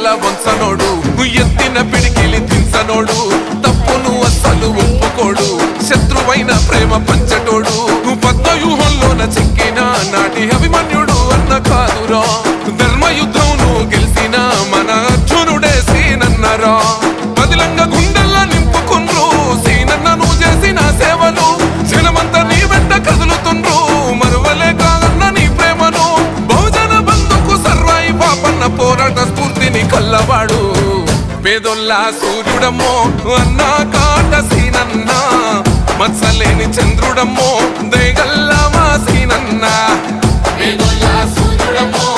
తల వంచనోడు ఎత్తిన పిడికిలి దించనోడు తప్పును అసలు ఒప్పుకోడు శత్రువైన ప్రేమ పంచటోడు పద్మవ్యూహంలోన చెక్కిన నాటి అభిమన్యుడు అన్న కాదురా. ధర్మయుద్ధంను గెలిచిన మన అర్జునుడే సీనన్నరా. స్ఫూర్తిని పేదొల్లా సూర్యుడమ్మో అన్నా కాట సీనన్న మత్సలేని చంద్రుడమ్మో దయగల్లా మా సీనన్న పేదొల్లా సూర్యుడమ్మో